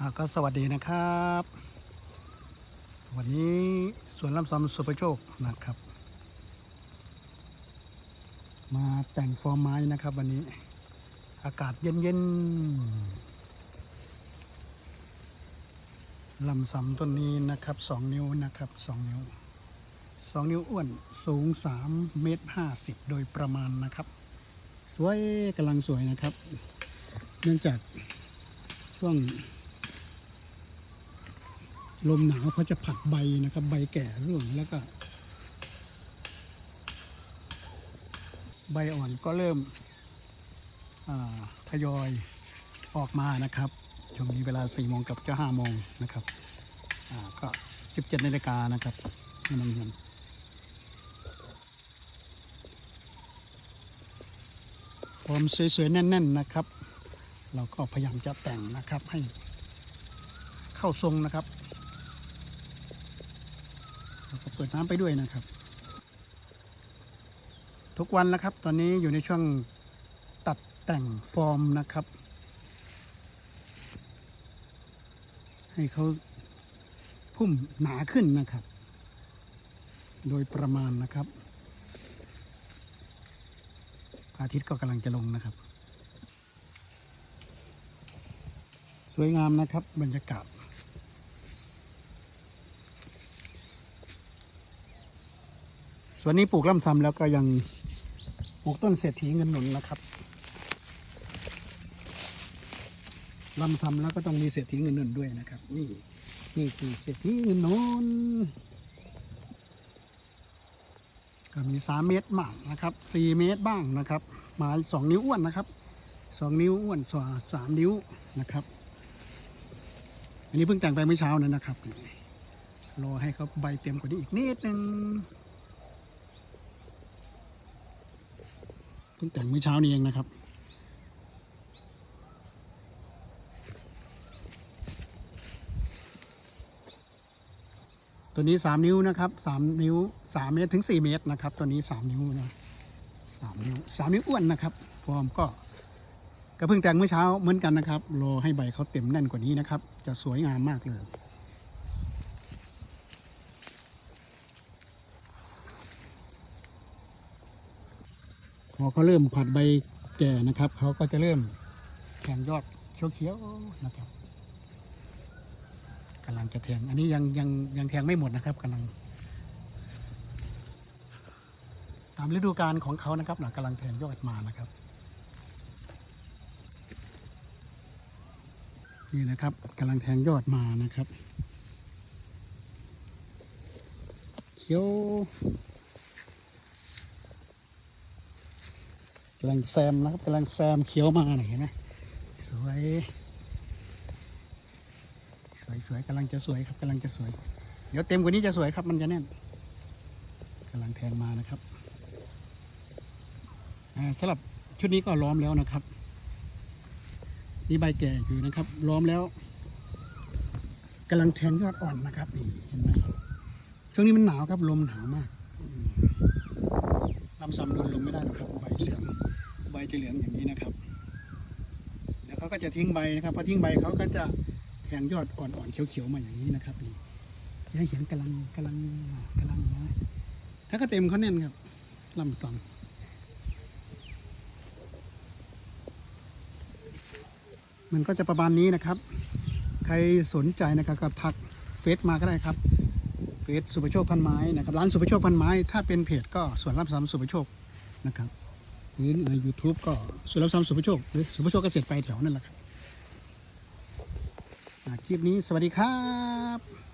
ก็สวัสดีนะครับ วันนี้สวนลำซำสุประโชคนะครับ มาแต่งฟอร์มไม้นะครับ วันนี้อากาศเย็นๆลำซำต้นนี้นะครับสองนิ้วนะครับสองนิ้วสองนิ้วอ้วนสูง3เมตร50โดยประมาณนะครับ สวยกำลังสวยนะครับ เนื่องจากช่วง ลมหนาวเขาจะผลัดใบนะครับ ใบแก่ร่วงแล้วก็ ใบอ่อนก็เริ่มทยอยออกมานะครับช่วงนี้เวลา4โมงกับจะ5โมงนะครับก็ 17นาฬิกานะครับให้มันเห็นความสวยๆแน่น ๆนะครับ เราก็พยายามจะแต่งนะครับให้เข้าทรงนะครับ แล้วก็เปิดน้ำไปด้วยนะครับ ทุกวันนะครับ ตอนนี้อยู่ในช่วงตัดแต่งฟอร์มนะครับ ให้เขาพุ่มหนาขึ้นนะครับ โดยประมาณนะครับอาทิตย์ก็กำลังจะลงนะครับ สวยงามนะครับบรรยากาศ ส่วนนี้ปลูกล่ำซ้ำแล้วก็ยังปลูกต้นเศรษฐีเงินหนุนนะครับล่ำซ้ำแล้วก็ต้องมีเศรษฐีเงินหนุนด้วยนะครับ นี่นี่คือเศรษฐีเงินหนุนก็มีสามเมตรบ้างนะครับสี่เมตรบ้างนะครับไม้สองนิ้วอ้วนนะครับสองนิ้วอ้วนสวสามนิ้วนะครับ อันนี้เพิ่งแต่งไปเมื่อเช้านั้นนะครับรอให้เขาใบเต็มกว่านี้อีกนิดนึง เพิ่งแต่งเมื่อเช้านี้เองนะครับตัวนี้สามนิ้วนะครับสามนิ้วสามเมตรถึงสี่เมตรนะครับ ตัวนี้สามนิ้วนะสามนิ้วสามนิ้วอ้วนนะครับฟอร์มก็ก็เพิ่งแต่งเมื่อเช้าเหมือนกันนะครับ รอให้ใบเขาเต็มแน่นกว่านี้นะครับ จะสวยงามมากเลย พอเขาเริ่มผัดใบแก่นะครับเขาก็จะเริ่มแทงยอดเขียวๆนะครับกำลังจะแทง อันนี้ยังยังยังแทงไม่หมดนะครับกำลัง ตามฤดูกาลของเขานะครับหนะกำลังแทงยอดมานะครับนี่นะครับกำลังแทงยอดมานะครับ เขียว กำลังแซมนะครับกำลังแซมเขียวมาหน่อยเห็นไหมสวย สวยสวยกำลังจะสวยครับกำลังจะสวย เดี๋ยวเต็มกว่านี้จะสวยครับมันจะแน่นกำลังแทงมานะครับสำหรับชุดนี้ก็ล้อมแล้วนะครับนี่ใบแก่อยู่นะครับ ล้อมแล้วกำลังแทงยอดอ่อนนะครับนี่เห็นไหมช่วงนี้มันหนาวครับลมหนาวมากลำซำโดนลมไม่ได้หรอกครับใบเหลือง จะเหลืองอย่างนี้นะครับ แล้วเขาก็จะทิ้งใบนะครับพอทิ้งใบเขาก็จะแทงยอดอ่อนๆเขียวๆมาอย่างนี้นะครับนี่ให้เห็นกำลังกำลังอ่าลังนะถ้าก็เต็มเขาแน่นครับลำซ้ำมันก็จะประมาณนี้นะครับ ใครสนใจนะครับก็ทักเฟซมาก็ได้ครับ เฟซสุประโชคพันไม้นะครับ ร้านสุประโชคพันไม้ ถ้าเป็นเพจก็สวนรับซ้ำสุประโชคนะครับ พื้นใน YouTube ก็สุรซ้ำสุภโชคหรือสุภโชคเกษตรไปแถวนั่นแหละครับคลิปนี้สวัสดีครับ